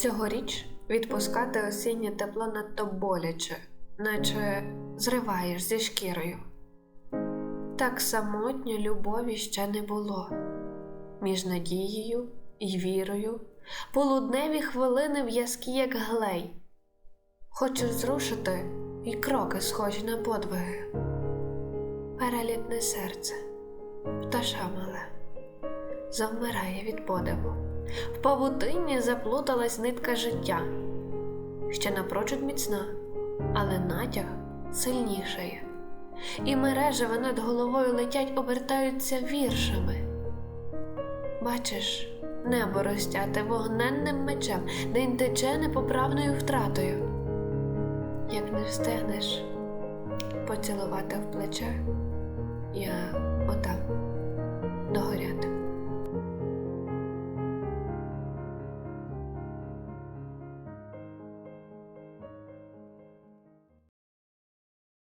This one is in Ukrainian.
Цьогоріч відпускати осіннє тепло надто боляче, наче зриваєш зі шкірою. Так самотньо любові ще не було. Між надією і вірою полудневі хвилини в'язкі, як глей. Хочеш зрушити, і кроки схожі на подвиги. Перелітне серце, пташа мале, завмирає від подиву. В павутинні заплуталась нитка життя, ще напрочуд міцна, але натяг сильнішає. І мережева над головою летять, обертаються віршами. Бачиш, небо розтяте вогненним мечем, день тече непоправною втратою. Як не встигнеш поцілувати в плече,